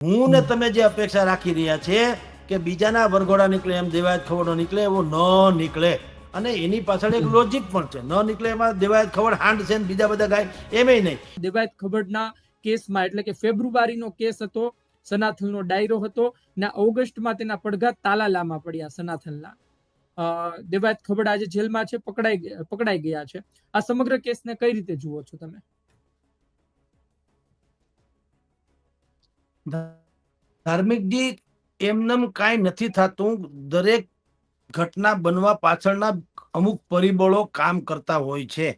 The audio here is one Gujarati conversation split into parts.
હું ને તમે જે અપેક્ષા રાખી રહ્યા છે કે બીજાના વરઘોડા નીકળે, એમ દેવાયત ખવડો નીકળે, એવો ન નીકળે. અને એની પાછળ એક લોજિક પણ છે. ન નીકળે એમાં દેવાયત ખવડ હાંડ છે બીજા બધા ગાય, એમેય નહીં. દેવાયત ખબરના કેસમાં, એટલે કે ફેબ્રુઆરીનો કેસ હતો, સનાથલનો ડાયરો હતો, ને ઓગસ્ટમાં તેના પડઘા તાલાલામાં પડ્યા સનાથલના. દેવાયત ખબડ આજે જેલમાં છે, પકડાઈ પકડાઈ ગયા છે. આ સમગ્ર કેસને કઈ રીતે જુઓ છો તમે? ધાર્મિકજી એમનેમ કાંઈ નથી થતું. દરેક ઘટના બનવા પાછળના અમુક પરિબળો કામ કરતા હોય છે.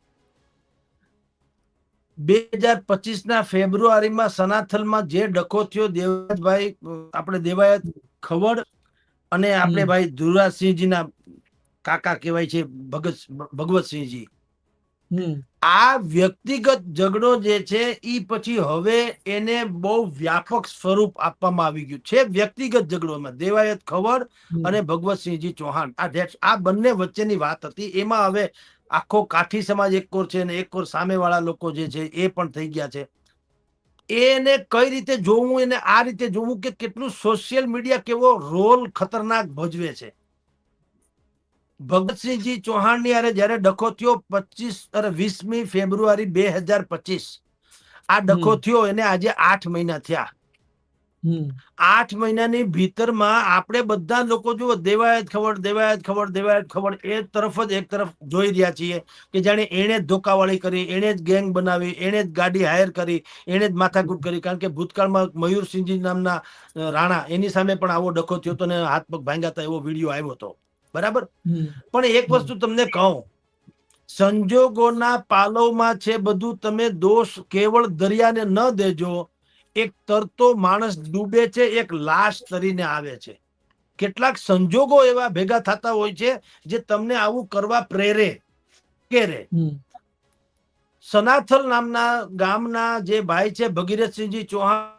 બે હજાર પચીસ ના ફેબ્રુઆરીમાં સનાથલમાં જે ડખો થયો દેવાયતભાઈ આપણે દેવાયત ખવડ અને આપણે. ભાઈ ધુરાજસિંહજીના કાકા કહેવાય છે ભગત ભગવતસિંહજી. આ વ્યક્તિગત ઝઘડો જે છે એ પછી હવે એને બહુ વ્યાપક સ્વરૂપ આપવામાં આવી ગયું છે. વ્યક્તિગત ઝઘડોમાં દેવાયત હમ. અને ભગવતસિંહજી ચૌહાણ. આ આ બંને વચ્ચેની વાત હતી. એમાં હવે આખો કાઠી સમાજ એક કોર છે અને એક કોર સામેવાળા લોકો જે છે એ પણ થઈ ગયા છે. એને કઈ રીતે જોવું એને આ રીતે જોવું કે કેટલું સોશિયલ મીડિયા કેવો રોલ ખતરનાક ભજવે છે. ભગતસિંહજી ચૌહાણની અરે જ્યારે ડખો થયો પચીસ અરે વીસમી ફેબ્રુઆરી બે હજાર પચીસ આ ડખો થયો એને આજે આઠ મહિના થયા. આઠ મહિનાની ભીતરમાં આપણે બધા લોકો જો દેવાયત ખબર દેવાયત ખબર દેવાયત ખબર એ તરફ જ એક તરફ જોઈ રહ્યા છીએ કે જાણે એણે જ ધોકાવાળી કરી એણે જ ગેંગ બનાવી એણે જ ગાડી હાયર કરી એણે જ માથાકૂટ કરી કારણ કે ભૂતકાળમાં મયુરસિંહજી નામના રાણા એની સામે પણ આવો ડખો થયો હતો ને હાથ પગ ભાંગ્યા હતા એવો વીડિયો આવ્યો હતો. બરાબર? પણ એક વસ્તુ તમને કહું. સંજોગોના પાલવમાં છે બધું તમે દોષ કેવળ દરિયાને ન દેજો. એક તરતો માણસ ડૂબે છે એક લાશ તરીને આવે છે. કેટલાક સંજોગો એવા ભેગા થતા હોય છે જે તમને આવું કરવા પ્રેરે કેરે. સનાથલ નામના ગામના જે ભાઈ છે ભગીરથસિંહજી ચૌહાણ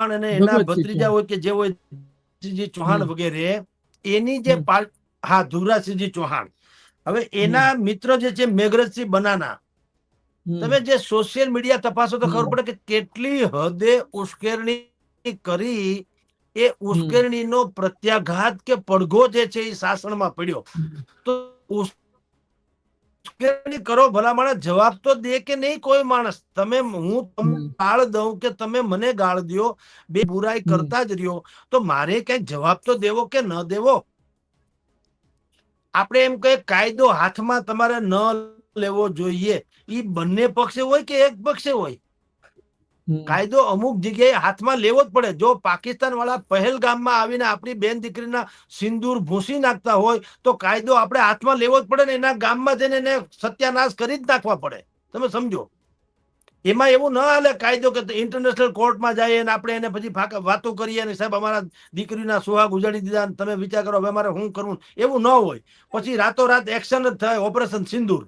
અને એના ભત્રીજા હોય કે જે હોય ચૌહાણ વગેરે એની જે. હા ધુરાસિંહજી ચૌહાણ. હવે એના મિત્ર જે છે મેઘરજસિંહ બનાના તમે જે સોશિયલ મીડિયા તપાસો તો ખબર પડે કે કેટલી હદે ઉશ્કેરણી કરી એ ઉશ્કેરણીનો પ્રત્યાઘાત કે પડઘો જે છે એ શાસનમાં પડ્યો. તો ઉશ્કેરણી કરો ભલા માણસ જવાબ તો દે કે નહીં કોઈ માણસ? તમે હું તમને ગાળ દઉં કે તમે મને ગાળ દ્યો? બે બુરાઈ કરતા જ રહ્યો. તો મારે કંઈક જવાબ તો દેવો કે ન દેવો? આપણે એમ કહીએ કાયદો હાથમાં તમારે ન લેવો જોઈએ. ઈ બંને પક્ષે હોય કે એક પક્ષે હોય. કાયદો અમુક જગ્યાએ હાથમાં લેવો જ પડે. જો પાકિસ્તાન વાળા પહેલગામમાં આવીને આપણી બેન દીકરીના સિંદૂર ભૂસી નાખતા હોય, તો કાયદો આપણે હાથમાં લેવો જ પડે ને એના ગામમાં જઈને એને સત્યાનાશ કરી જ નાખવા પડે. તમે સમજો. એમાં એવું ના હાલે કાયદો કે ઇન્ટરનેશનલ કોર્ટમાં જાય અને આપણે એને પછી વાતો કરીએ અને સાહેબ અમારા દીકરીના સુહાગ ઉજાડી દીધા તમે વિચાર કરો હવે મારે શું કરવું એવું ન હોય. પછી રાતોરાત એક્શન જ થાય ઓપરેશન સિંદૂર.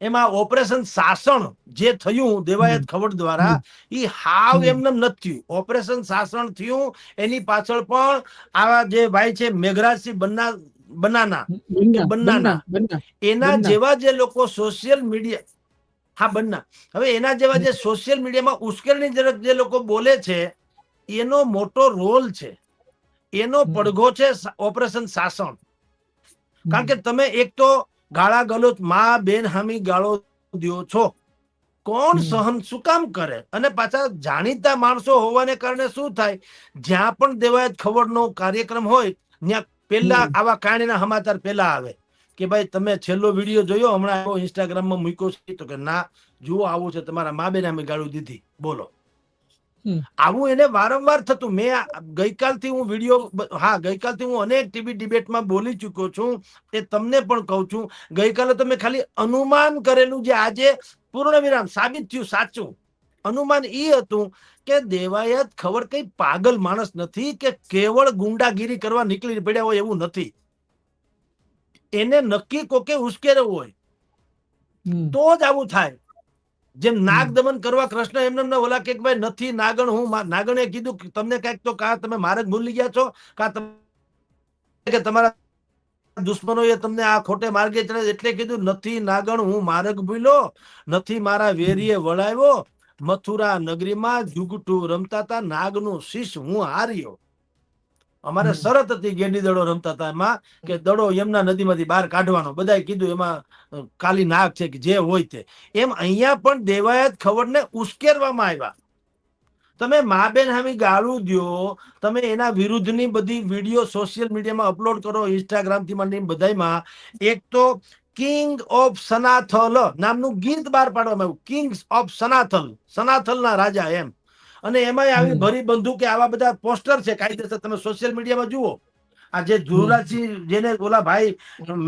એમાં ઓપરેશન શાસન જે થયું દેવાયત ખવડ દ્વારા એ હાવ. એમને નથી થયું. ઓપરેશન શાસન થયું એની પાછળ પણ આવા જે ભાઈ છે મેઘરાજસિંહ બન્ના બનાના બંના બંનાના. બંના બંના એના જેવા જે લોકો સોશિયલ મીડિયા હા બન્ના. હવે એના જેવા જે સોશિયલ મીડિયામાં ઉશ્કેરણી જનક જે લોકો બોલે છે એનો મોટો રોલ છે. એનો પડઘો છે ઓપરેશન શાસન કારણ કે તમે એક તો ગાળા ગલોચમાં બેન હામી ગાળો દ્યો છો. કોણ સહન શું કામ કરે? અને પાછા જાણીતા માણસો હોવાને કારણે શું થાય? જ્યાં પણ દેવાયત ખબરનો કાર્યક્રમ હોય ત્યાં પેલા આવા કાણીના સમાચાર પેલા આવે. કે ભાઈ તમે છેલ્લો વીડિયો જોયો હમણાં ઇન્સ્ટાગ્રામમાં મૂક્યો છે તો કે ના જુઓ આવું છે તમારા મા બેન અમે ગાળું દીધી. બોલો. આવું એને વારંવાર થતું. મેં ગઈકાલથી હું વીડિયો હા ગઈકાલથી હું અનેક ટીવી ડિબેટમાં બોલી ચૂક્યો છું. એ તમને પણ કહું છું. ગઈકાલે તમે ખાલી અનુમાન કરેલું જે આજે પૂર્ણ વિરામ સાબિત થયું સાચું. અનુમાન એ હતું કે દેવાયત ખબર કઈ પાગલ માણસ નથી કે કેવળ ગુંડાગીરી કરવા નીકળી પડ્યા હોય એવું નથી. એને નક્કી કોકે ઉશ્કેરવું હોય. તો જ આવું થાય. જેમ નાગ દમન કરવા કૃષ્ણ એમને એમને ઓલા કે ભાઈ નથી નાગણ હું નાગણે કીધું કે તમને કંઈક તો કા તમે માર્ગ ભૂલી ગયા છો? કા તમે કે તમારા દુશ્મનોએ તમને આ ખોટે માર્ગે ચડે એટલે કીધું નથી નાગણ હું માર્ગ ભૂલ્યો. નથી મારા વેરીએ વળાવ્યો. મથુરા નગરીમાં જુગટું રમતા હતા નાગનું શીશ હું હાર્યો. અમારે શરત હતી ગેડી દડો રમતા હતા એમાં કે દડો યમુના નદીમાંથી બહાર કાઢવાનો. બધાએ કીધું એમાં કાલી નાક છે કે જે હોય તે. એમ અહીંયા પણ દેવાયત ખબરને ઉશ્કેરવામાં આવ્યા. તમે મા બેન હામી ગાળું દ્યો તમે એના વિરુદ્ધની બધી વીડિયો સોશિયલ મીડિયામાં અપલોડ કરો ઇન્સ્ટાગ્રામથી માંડીને બધાયમાં. એક તો કિંગ ઓફ સનાથલ નામનું ગીત બહાર પાડવામાં આવ્યું. કિંગ્સ ઓફ સનાથલ સનાથલના રાજા એમ. અને એમાંય આવી ભરી ભરી કે આવા બધા પોસ્ટર છે કાયદેસર. તમે સોશિયલ મીડિયામાં જુઓ. આ જે ધ્રુવરાજસિંહ જેને ઓલા ભાઈ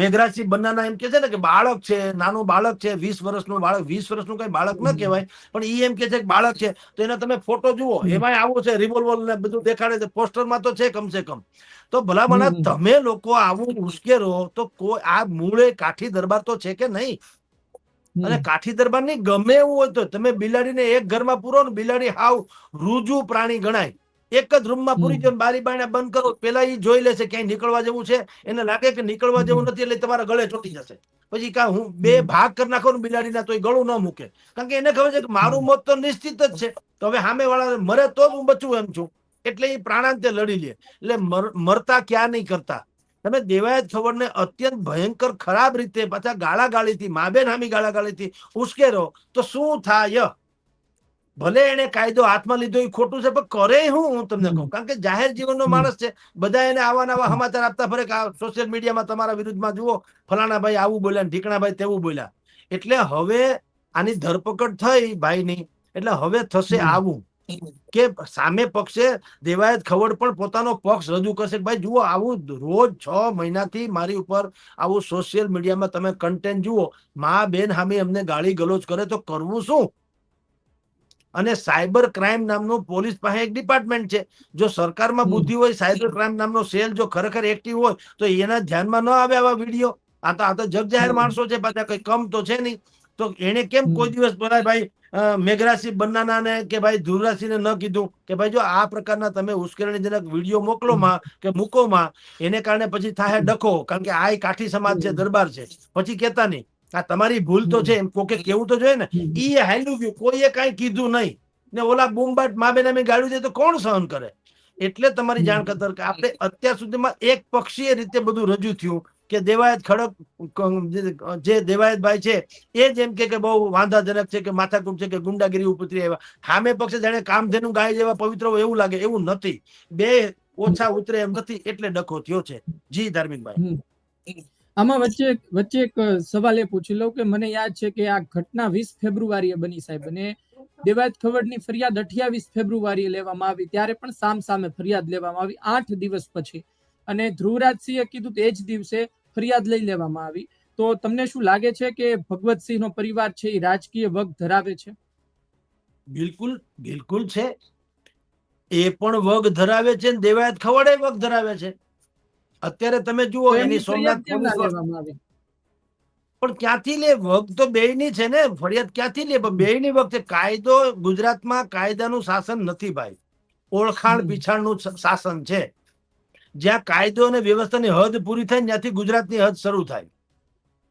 મેઘરાજસિંહ બંનાના એમ કે છે ને કે બાળક છે નાનું બાળક છે વીસ વર્ષનું બાળક વીસ વર્ષનું કઈ બાળક ન. કહેવાય પણ ઈ એમ કે છે કે બાળક છે. તો એના તમે ફોટો જુઓ. એમાં આવું છે રિવોલ્વર ને બધું દેખાડે છે. પોસ્ટરમાં તો છે કમસે કમ. તો ભલામણા હમ. તમે લોકો આવું ઉશ્કેરો તો કોઈ આ મૂળે કાઠી દરબાર તો છે કે નહીં? અને કાઠી દરબારની ગમે એવું હોય તો તમે બિલાડીને એક ઘરમાં પૂરો ને બિલાડી હાવ રૂજુ પ્રાણી ગણાય. એક જ રૂમમાં પૂરી. જો બારી બારણા બંધ કરો પેલા એ જોઈ લેશે ક્યાંય નીકળવા જેવું છે. એને લાગે કે નીકળવા જેવું નથી એટલે તમારા ગળે ચોટી જશે. પછી કા હું બે ભાગ કરી નાખો ને બિલાડીના તો ગળું ન મૂકે. કારણ કે એને ખબર છે કે મારું મોત તો નિશ્ચિત જ છે. તો હવે સામે વાળા મરે તો જ હું બચું એમ છું. એટલે એ પ્રાણાંતે લડી લે. એટલે મરતા ક્યાં નહીં કરતા. તમે દેવાયત ખબરને અત્યંત ભયંકર ખરાબ રીતે પાછા ગાળાગાળીથી માબેન હામી ગાળાગાળીથી ઉશ્કેરો. તો શું થાય? ભલે એને કાયદો હાથમાં લીધો એ ખોટું છે પણ કરે હું? હું તમને કહું. કારણ કે જાહેર જીવનનો માણસ છે. બધા એને આવા નવા સમાચાર આપતા ફરે કે સોશિયલ મીડિયામાં તમારા વિરુદ્ધમાં જુઓ ફલાણા ભાઈ આવું બોલ્યા ઢીકણા ભાઈ તેવું બોલ્યા. એટલે હવે આની ધરપકડ થઈ ભાઈની. એટલે હવે થશે આવું. કે સામે પક્ષે દેવાયત ખવડ પણ પોતાનો પક્ષ રજૂ કરશે ભાઈ જુઓ આવું રોજ છ મહિનાથી મારી ઉપર આવું સોશિયલ મીડિયામાં તમે કન્ટેન્ટ જુઓ મા બેન સામે અમને ગાળી ગલોચ કરે તો કરવું શું? અને સાયબર ક્રાઇમ નામનું પોલીસ પાસે એક ડિપાર્ટમેન્ટ છે. જો સરકારમાં હમ. બુદ્ધિ હોય સાયબર ક્રાઇમ નામનો સેલ જો ખરેખર એક્ટિવ હોય તો એના ધ્યાનમાં ન આવે આવા વીડિયો આ તો આ તો જગ જાહેર માણસો છે પાછા કઈ કમ તો છે નહીં. તો એને કેમ કોઈ દિવસ બોલાય ભાઈ અ, મેઘરાજસિંહ ને કે ભાઈ ધ્રુવરાજસિંહને ન કીધું? કે ભાઈ જો આ પ્રકારના તમે ઉશ્કેરણીજનક વીડિયો મોકલો માં કે મૂકો માં એને કારણે પછી થાય ડખો કારણ કે આ કાઠી સમાજ છે દરબાર છે. પછી કેતા નહીં. આ તમારી ભૂલ તો છે એમ કોકે કેવું તો જોઈએ ને. ઈ હાલ્યું ગયું. કોઈએ કાંઈ કીધું નહીં. ને ઓલા બૂમબાટ મા બેન અમે ગાળ્યું છે તો કોણ સહન કરે? એટલે તમારી જાણ હમ. કતર કે આપણે અત્યાર સુધીમાં એક પક્ષીય રીતે બધું રજૂ થયું. કે દેવાયત ખડક જે- જે દેવાયતભાઈ છે, એ જેમ કે બહુ વાંધાજનક છે કે માથાકૂટ છે કે ગુંડાગીરી ઉપતરી આવ્યા. હામે પક્ષે જાણે કામધેનું ગાય જેવા પવિત્ર હોય એવું લાગે, એવું નથી. બે ઓછા ઉતરે એમ નથી, એટલે ડખો થયો છે. જી ધાર્મિકભાઈ આમાં વચ્ચે વચ્ચે એક સવાલ એ પૂછી લઉં કે મને યાદ છે કે આ ઘટના વીસ ફેબ્રુઆરીએ બની સાહેબ અને દેવાયત ખવડની ફરિયાદ અઠ્યાવીસ ફેબ્રુઆરીએ લેવામાં આવી, ત્યારે પણ સામ સામે ફરિયાદ લેવામાં આવી આઠ દિવસ પછી. અને ધ્રુવરાજસિંહે કીધું તો જ દિવસે ફરિયાદ લઈ લેવામાં આવી. તો તમને શું લાગે છે કે ભગવતસિંહનો પરિવાર છે એ રાજકીય વગ ધરાવે છે? બિલકુલ બિલકુલ છે. એ પણ વગ ધરાવે છે ને દેવાયત ખવડે વગ ધરાવે છે. અત્યારે તમે જુઓ એની સોમનાથ પણ ક્યાંથી લે? વગ તો બે ની છે ને. ફરિયાદ ક્યાંથી લે? પણ ની વખતે કાયદો ગુજરાતમાં કાયદાનું શાસન નથી ભાઈ. ઓળખાણ. પીછાણનું શાસન છે. જ્યાં કાયદો અને વ્યવસ્થાની હદ પૂરી થાય ત્યાંથી ગુજરાતની હદ શરૂ થાય.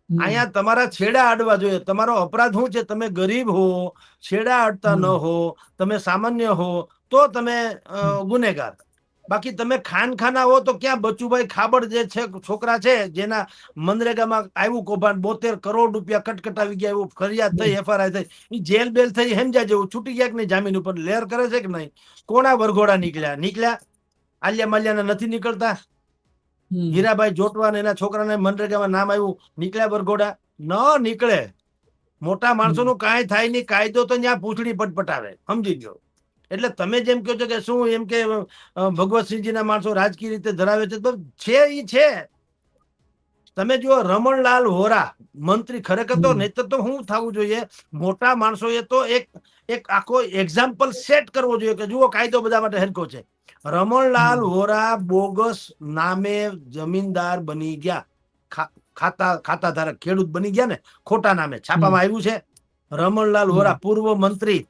અહીંયા તમારા છેડા અડવા જોઈએ. તમારો અપરાધ શું છે? તમે ગરીબ હો છેડા અડતા ન હો તમે સામાન્ય હો તો તમે ગુનેગાર. બાકી તમે ખાનખાના હો તો ક્યાં બચુભાઈ ખાબડ જે છે છોકરા છે જેના મનરેગામાં આવ્યું કૌભાંડ બોતેર કરોડ રૂપિયા કટકટાવી ગયા એવું ફરિયાદ થઈ એફઆરઆઈ થઈ એ જેલ બેલ થઈ હેમજા જેવું છૂટી ગયા કે નહીં જામીન ઉપર લેર કરે છે કે નહીં? કોના વરઘોડા નીકળ્યા? નીકળ્યા આલિયા માલ્યાના નથી નીકળતા. હીરાભાઈ જોટવા ને એના છોકરાને મનરેગામાં નામ આવ્યું નીકળ્યા વરઘોડા ન નીકળે. મોટા માણસોનું કાંઈ થાય નહીં. કાયદો તો ત્યાં પૂછડી પટપટાવે. સમજી ગયો. એટલે તમે જેમ કહો છો કે શું એમ કે ભગવતસિંહજીના માણસો રાજકીય રીતે ધરાવે છે તો છે એ છે. તમે જુઓ રમણલાલ વોરા મંત્રી ખરેખર તો નહીતર તો શું થવું જોઈએ? મોટા માણસોએ તો એક એક આખો એક્ઝામ્પલ સેટ કરવો જોઈએ કે જુઓ કાયદો બધા માટે હરકો છે. રમણલાલ હોરા વોરા બોગસ નામે જમીનદાર બની ગયા. ખાતા ખાતા ધારક ખેડૂત બની ગયા ને ખોટા નામે છાપામાં આવ્યું છે. રમણલાલ હમ. વોરા પૂર્વ મંત્રી.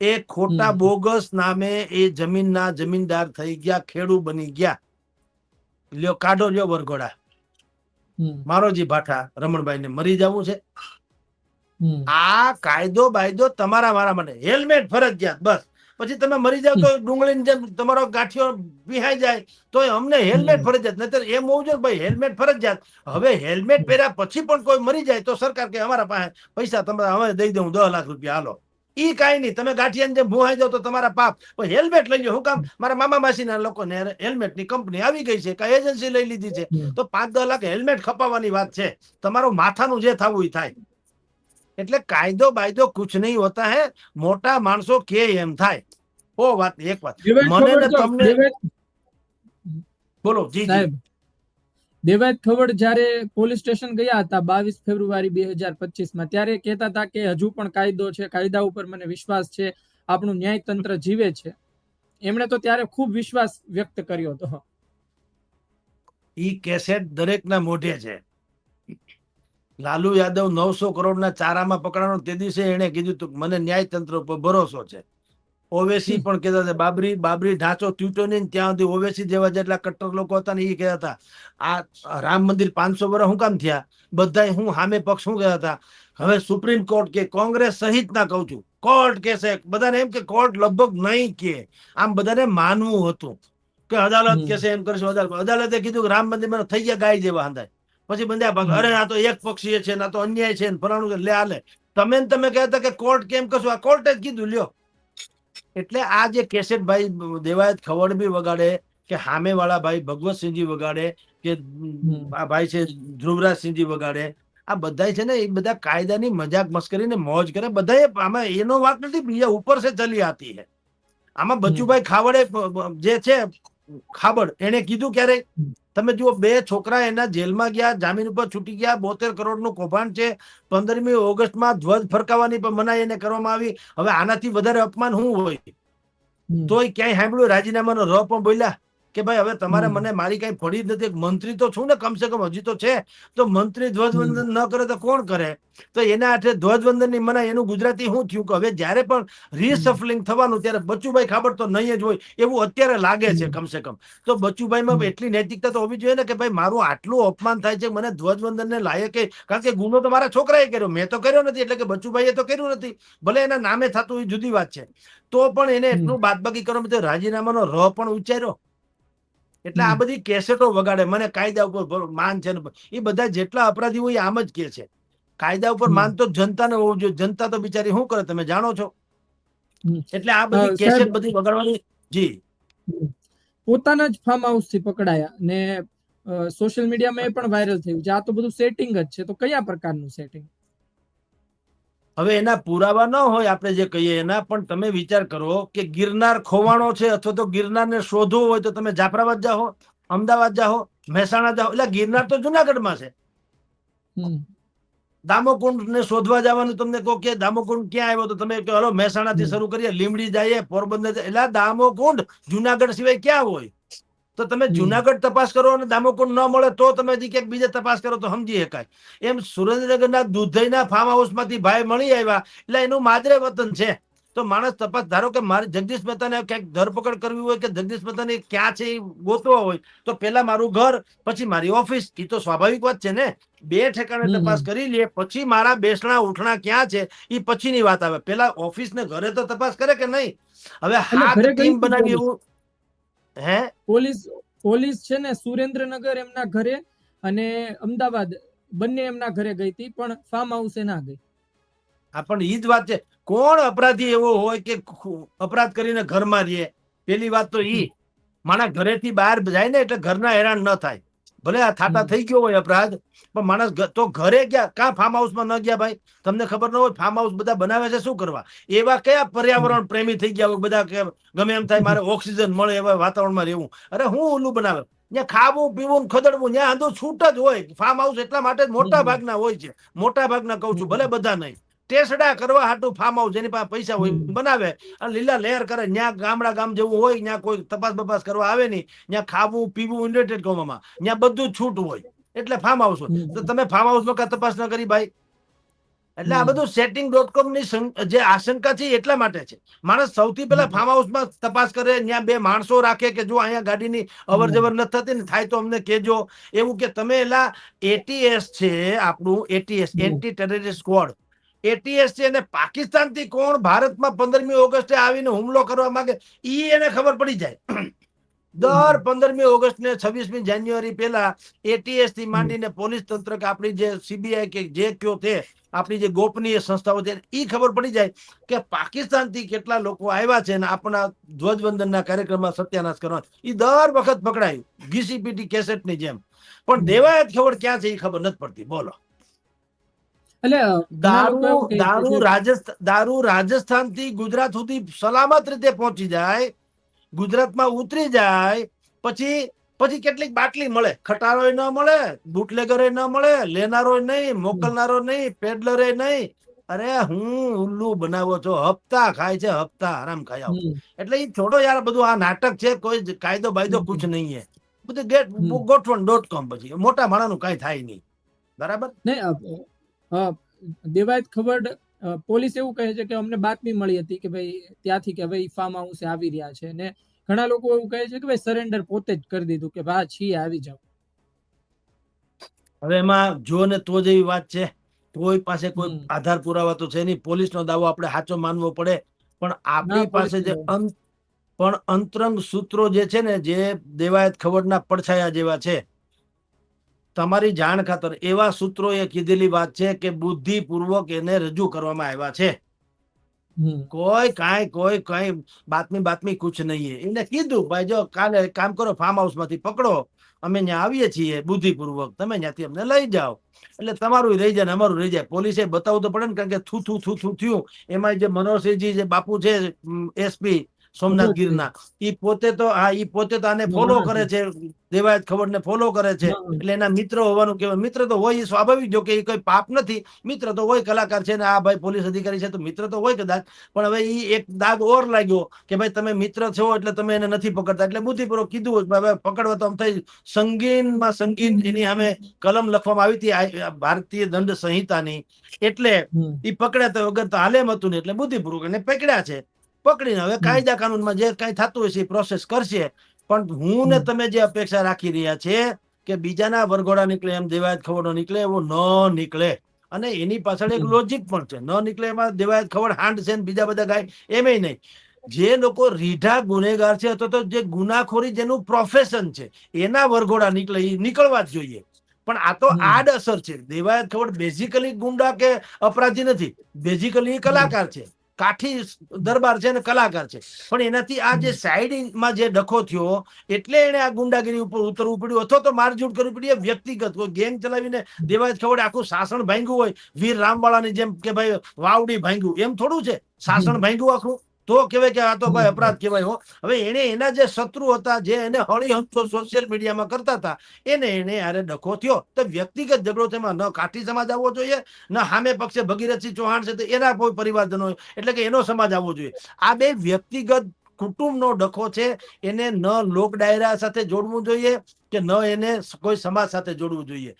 એ ખોટા. બોગસ નામે એ જમીનના જમીનદાર થઈ ગયા ખેડૂત બની ગયા. લ્યો કાઢો લ્યો વરઘોડા. મારોજી ભાઠા રમણભાઈ ને મરી જવું છે. આ કાયદો બાયદો તમારા મારા માટે. હેલ્મેટ ફરજિયાત બસ. પછી તમે મરી જાવ તો ડુંગળીની જેમ તમારો ગાંઠિયો બિહાઈ જાય તો અમને હેલ્મેટ ફરજિયાત. નહીતર એમ હોવું જોઈએ ભાઈ હેલ્મેટ ફરજિયાત. હવે હેલ્મેટ પહેર્યા પછી પણ કોઈ મરી જાય તો સરકાર કે અમારા પાસે પૈસા તમે હવે દઈ દઉં દસ લાખ રૂપિયા હાલો. ઈ કાંઈ નહીં. તમે ગાંઠિયાને જેમ ભૂહાઈ જાવ તો તમારા પાપ. પણ હેલ્મેટ લઈ લો હું કામ મારા મામા માસીના લોકોને હેલ્મેટની કંપની આવી ગઈ છે કઈ એજન્સી લઈ લીધી છે. તો પાંચ દસ લાખ હેલ્મેટ ખપાવવાની વાત છે. તમારું માથાનું જે થવું એ થાય. એટલે કાયદો બાયદો કુછ નહીં હોતા હે. મોટા માણસો કે એમ થાય. ઓ વાત એક વાત. મને ને તમને- બોલો જી જી. સાહેબ દેવાયત ખવડ જ્યારે પોલીસ સ્ટેશન ગયા હતા બાવીસ ફેબ્રુઆરી બે હજાર પચીસમાં ત્યારે કહેતા હતા કે હજુ પણ કાયદો છે કાયદા ઉપર મને વિશ્વાસ છે આપણું ન્યાયતંત્ર જીવે છે. એમણે તો ત્યારે ખૂબ વિશ્વાસ વ્યક્ત કર્યો હતો. ઈ કેસેટ દરેકના મોઢે છે. લાલુ યાદવ નવસો કરોડના ચારામાં પકડાનો તે દિવસે એને કીધું હતું કે મને ન્યાયતંત્ર ઉપર ભરોસો છે. ઓવેસી પણ કહેતા હતા બાબરી બાબરી ઢાંચો તૂટ્યો નહીં ત્યાં સુધી ઓવેસી જેવા જેટલા કટ્ટર લોકો હતા ને એ કહેતા હતા આ રામ મંદિર પાંચસો વર્ષ શું કામ થયા? બધા હું સામે પક્ષ શું કહેતા હતા? હવે સુપ્રીમ કોર્ટ કે કોંગ્રેસ સહિત ના કહું છું. કોર્ટ કહેશે બધાને એમ કે કોર્ટ લગભગ નહીં કે આમ બધાને માનવું હતું. કે અદાલત. કહેશે એમ કરશું અદાલત અદાલતે કીધું કે રામ મંદિર થઈ ગયા ગાય જેવા હંધાય. પછી બંધ્યા ભાગ. અરે આ તો એક પક્ષીય છે ના તો અન્યાય છે ને ફલાણું છે, લે આલે તમે તમે કહેતા કે કોર્ટ કેમ કશું આ કોર્ટે જ કીધું. લ્યો. એટલે આ જે કેસેટ ભાઈ દેવાયત ખવડ બી વગાડે કે હામે વાળા ભાઈ ભગવતસિંહજી વગાડે કે આ ભાઈ છે ધ્રુવરાજસિંહજી વગાડે આ બધા છે ને એ બધા કાયદાની મજાક મસ્કરી ને મોજ કરે. બધા આમાં એનો વાત નથી બીજા ઉપર સે ચલી આતી હે. આમાં બચુભાઈ ખાવડે જે છે ખાબડ એને કીધું ક્યારે. તમે જુઓ બે છોકરા એના જેલમાં ગયા જામીન ઉપર છૂટી ગયા બોતેર કરોડનું કૌભાંડ છે. પંદરમી ઓગસ્ટમાં ધ્વજ ફરકાવવાની પણ મનાઈ એને કરવામાં આવી. હવે આનાથી વધારે અપમાન શું હોય. તોય ક્યાંય સાંભળ્યું? રાજીનામાનો ર પણ બોલ્યા. કે ભાઈ હવે તમારે મને મારી કઈ પડી જ નથી. મંત્રી તો છું ને કમસે કમ હજી તો છે. તો મંત્રી ધ્વજવંદન ન કરે તો કોણ કરે? તો એના હાથે ધ્વજવંદનની મનાય એનું ગુજરાતી શું થયું? કે હવે જ્યારે પણ રીસફલિંગ થવાનું ત્યારે બચુભાઈ ખાબડ તો નહીં જ હોય એવું અત્યારે લાગે છે. કમસે કમ. તો બચુભાઈમાં માં એટલી નૈતિકતા તો હોવી જોઈએ ને કે ભાઈ મારું આટલું અપમાન થાય છે મને ધ્વજવંદન ને લાયક કારણ કે ગુનો તો મારા છોકરાએ કર્યો. મેં તો કર્યો નથી એટલે કે બચુભાઈએ તો કર્યું નથી. ભલે એના નામે થતું એ જુદી વાત છે. તો પણ એને એટલું બાદબાકી કરવા માટે રાજીનામાનો ર પણ ઉચ્ચાર્યો. એટલે આ બધી કેસેટો વગાડે. મને કાયદા ઉપર માન છે એ બધા જેટલા અપરાધી હોય એ આમ જ કે છે. કાયદા ઉપર. માન તો જનતાને હોવું જોઈએ. જનતા તો બિચારી શું કરે તમે જાણો છો? એટલે આ બધી કેસેટ બધી વગાડવાની જી. પોતાના જ ફાર્મ હાઉસથી પકડાયા ને સોશિયલ મીડિયામાં એ પણ વાયરલ થયું. છે આ તો બધું સેટિંગ જ છે. તો કયા પ્રકારનું સેટિંગ હવે એના પુરાવા ન હોય આપણે જે કહીએ એના પણ તમે વિચાર કરો કે ગિરનાર ખોવાણો છે અથવા તો ગિરનારને શોધવું હોય તો તમે જાફરાબાદ જાઓ અમદાવાદ જાઓ મહેસાણા જાઓ એટલે ગિરનાર તો જુનાગઢમાં છે. દામોકુંડ ને શોધવા જવાનું તમને કહો કે દામોકુંડ ક્યાં આવ્યો તો તમે કહો હલો મહેસાણા થી શરૂ કરીએ લીમડી જઈએ પોરબંદર. એટલે દામોકુંડ જુનાગઢ સિવાય ક્યાં હોય? તો તમે જુનાગઢ તપાસ કરો અને દામોકુંડ ન મળે તો તમે હજી ક્યાંક બીજે તપાસ કરો તો સમજી શકાય. એમ સુરેન્દ્રનગરના દુધઈના ફાર્મ હાઉસમાંથી ભાઈ મળી આવ્યા એટલે એનું માદરે વતન છે. તો માણસ તપાસ ધારો કે મારે જગદીશ મહેતાને ક્યાંક ધરપકડ કરવી હોય કે જગદીશ મહેતાને ક્યાં છે એ ગોતવા હોય તો પેલા મારું ઘર પછી મારી ઓફિસ એ તો સ્વાભાવિક વાત છે ને? બે ઠેકાણે તપાસ કરી લે પછી મારા બેસણા ઉઠણા ક્યાં છે એ પછીની વાત આવે. પેલા ઓફિસ ને ઘરે તો તપાસ કરે કે નહીં? હવે હાથ ટીમ બનાવી એવું હે? પોલીસ પોલીસ છે ને સુરેન્દ્રનગર એમના ઘરે અને અમદાવાદ બંને એમના ઘરે ગઈ હતી પણ ફાર્મ હાઉસે ના ગઈ. આ પણ ઈ જ વાત છે. કોણ અપરાધી એવો હોય કે અપરાધ કરીને ઘરમાં રહે? પેલી વાત તો ઈ. માણસ ઘરેથી બહાર જાય ને એટલે ઘરના હેરાન ન થાય. ભલે આ થાટા થઈ ગયો હોય અપરાધ પણ માણસ તો ઘરે ગયા કાં ફાર્મ હાઉસમાં ન ગયા ભાઈ? તમને ખબર ન હોય ફાર્મ હાઉસ બધા બનાવે છે શું કરવા? એવા કયા પર્યાવરણ પ્રેમી થઈ ગયા હોય બધા કે ગમે એમ થાય મારે ઓક્સિજન મળે એવા વાતાવરણમાં રહેવું? અરે હું ઓલું બનાવે? ત્યાં ખાવું પીવું ખદડવું ત્યાં આંધો છૂટ જ હોય. ફાર્મ હાઉસ એટલા માટે મોટા ભાગના હોય છે. મોટા ભાગના કહું છું ભલે બધા નહીં. ટેસડા કરવા હાટું ફાર્મ હાઉસ જેની પાસે પૈસા હોય બનાવે. અને લીલા લહેર કરે. ત્યાં ગામડા ગામ જેવું હોય ત્યાં કોઈ તપાસ બપાસ કરવા આવે નહીં. ત્યાં ખાવું પીવું યુનાઇટેડ કોમામાં ત્યાં બધું છૂટ હોય. એટલે ફાર્મ હાઉસ હોય. તો તમે ફાર્મ હાઉસમાં તપાસ ન કરી ભાઈ. એટલે આ બધું સેટિંગ ડોટ કોમની જે આશંકા છે એટલા માટે છે. માણસ સૌથી પહેલા. ફાર્મ હાઉસમાં તપાસ કરે ત્યાં બે માણસો રાખે કે જો અહીંયા ગાડીની અવર. જવર ન થતી ને થાય તો અમને કેજો એવું કે તમે એલા એટીએસ છે આપણું ATS. Anti terrorist squad ATS છે અને પાકિસ્તાનથી કોણ ભારતમાં પંદરમી ઓગસ્ટે આવીને હુમલો કરવા માંગે એ એને ખબર પડી જાય. દર પંદરમી ઓગસ્ટ ને છવ્વીસમી જાન્યુઆરી પહેલા એટીએસથી માંડીને પોલીસ તંત્ર કે આપણી જે સીબીઆઈ કે જે કયો તે આપણી જે ગોપનીય સંસ્થાઓ છે એ ખબર પડી જાય કે પાકિસ્તાનથી કેટલા લોકો આવ્યા છે અને આપણા ધ્વજવંદનના કાર્યક્રમમાં સત્યાનાશ કરવા. ઈ દર વખત પકડાયું ગીસીપીટી કેસેટની જેમ. પણ. દેવાયત ખબર ક્યાં છે એ ખબર નથી પડતી. બોલો. દારૂ દારૂ રાજસ્થાન દારૂ રાજસ્થાનથી ગુજરાત સુધી સલામત રીતે પહોંચી જાય ગુજરાતમાં ઉતરી જાય પછી પછી કેટલીક બાટલી મળે. ખટારો ન મળે બુટલેગરે ન મળે લેનારો નહીં મોકલનારો નહીં પેડલરે નહીં. અરે હું ઉલ્લુ બનાવો છો હપ્તા ખાય છે હપ્તા આરામ ખાય એટલે એ છોડો યાર બધું આ નાટક છે કોઈ કાયદો બાયદો. કુછ નહીં હે. બધું ગેટ ગોઠવણ ડોટ કોમ પછી. મોટા માણાનું કઈ થાય નહીં. બરાબર? નહીં દેવાયત ખબર પોલીસ એવું કહે છે કે અમને બાતમી મળી હતી કે ભાઈ ત્યાંથી કે ભાઈ ફાર્મ હાઉસે આવી રહ્યા છે ને ઘણા લોકો એવું કહે છે કે ભાઈ સરેન્ડર પોતે જ કરી દીધું કે ભા છીએ આવી જાઓ. હવે એમાં જો ને તો જેવી વાત છે. કોઈ પાસે કોઈ આધાર પુરાવા તો છે નહીં. પોલીસનો દાવો આપણે સાચો માનવો પડે. પણ આપણી પાસે જે પણ અંતરંગ સૂત્રો જે છે ને જે દેવાયત ખબરના પડછાયા જેવા છે તમારી જાણ ખાતર એવા સૂત્રોએ કીધેલી વાત છે કે બુદ્ધિપૂર્વક એને રજૂ કરવામાં આવ્યા છે. કોઈ કાંઈ કોઈ કઈ બાતમી બાતમી કુછ નહીં એને કીધું ભાઈ જો કાલે કામ કરો ફાર્મ હાઉસમાંથી પકડો. અમે ત્યાં આવીએ છીએ બુદ્ધિપૂર્વક. તમે ત્યાંથી અમને લઈ જાઓ. એટલે તમારું રહી જાય ને અમારું રહી જાય. પોલીસે બતાવવું તો પડે ને કારણ કે થુ થુ થુ થુ થયું. એમાં જે મનોહરસિંહજી જે બાપુ છે એસપી સોમનાથ. ગીરના ઈ પોતે તો હા ઈ પોતે તો આને ફોલો કરે છે. દેવાયત ખબરને ફોલો કરે છે. એટલે એના મિત્ર હોવાનું કહેવાય. મિત્ર તો હોય એ સ્વાભાવિક જો કે એ કોઈ પાપ નથી. મિત્ર તો હોય કલાકાર છે ને આ ભાઈ પોલીસ અધિકારી છે તો મિત્ર તો હોય કદાચ. પણ હવે એ એક દાગ ઓર લાગ્યો કે ભાઈ તમે મિત્ર છો એટલે તમે એને નથી પકડતા. એટલે બુદ્ધિપૂર્વક કીધું હવે પકડવા તો આમ થઈ સંગીનમાં સંગીન એની સામે કલમ લખવામાં આવી હતી. ભારતીય દંડ સંહિતાની. એટલે એ પકડ્યા તો વગર તો હાલેમ હતું ને એટલે બુદ્ધિપૂર્વક એને પકડ્યા છે. પકડીને હવે કાયદા કાનૂનમાં જે કઈ થતું હોય એ પ્રોસેસ કરશે. પણ હું ને તમે જે અપેક્ષા રાખી રહ્યા છે કે બીજાના વરઘોડા નીકળે એમ દેવાયત ખવડો નીકળે એવો ન નીકળે. અને એની પાછળ એક લોજિક પણ છે. ન નીકળે એમાં દેવાયત ખવડ હાંડ છે બીજા બધા ગાય એમય નહીં. જે લોકો રીઢા ગુનેગાર છે અથવા તો જે ગુનાખોરી જેનું પ્રોફેશન છે એના વરઘોડા નીકળે એ નીકળવા જ જોઈએ. પણ આ તો આડ અસર છે. દેવાયત ખવડ બેઝિકલી ગુંડા કે અપરાધી નથી. બેઝિકલી કલાકાર છે. કાઠી દરબાર છે અને કલાકાર છે. પણ એનાથી આ જે. સાઈડમાં જે ડખો થયો એટલે એને આ ગુંડાગીરી ઉપર ઉતરવું પડ્યું. અથવા તો મારઝૂડ કરવી પડી એ વ્યક્તિગત કોઈ ગેંગ ચલાવીને દેવાજ ખવડે આખું શાસન ભાંગ્યું હોય. વીર રામવાળાની જેમ કે ભાઈ વાવડી ભાંગ્યું. એમ થોડું છે. શાસન ભાંગ્યું આખું. તો કહેવાય કે આ તો ભાઈ અપરાધ કહેવાય હો. હવે એને એના જે શત્રુ હતા જે એને હળી હંસો સોશિયલ મીડિયામાં કરતા હતા એને એને આરે ડખો થયો. તો વ્યક્તિગત ઝઘડો તેમાં ન કાઠી સમાજ આવવો જોઈએ ન સામે પક્ષે ભગીરથસિંહ ચૌહાણ છે તો એના કોઈ પરિવારજનો એટલે કે એનો સમાજ આવવો જોઈએ. આ બે વ્યક્તિગત કુટુંબનો ડખો છે એને ન લોક ડાયરા સાથે જોડવું જોઈએ કે ન એને કોઈ સમાજ સાથે જોડવું જોઈએ.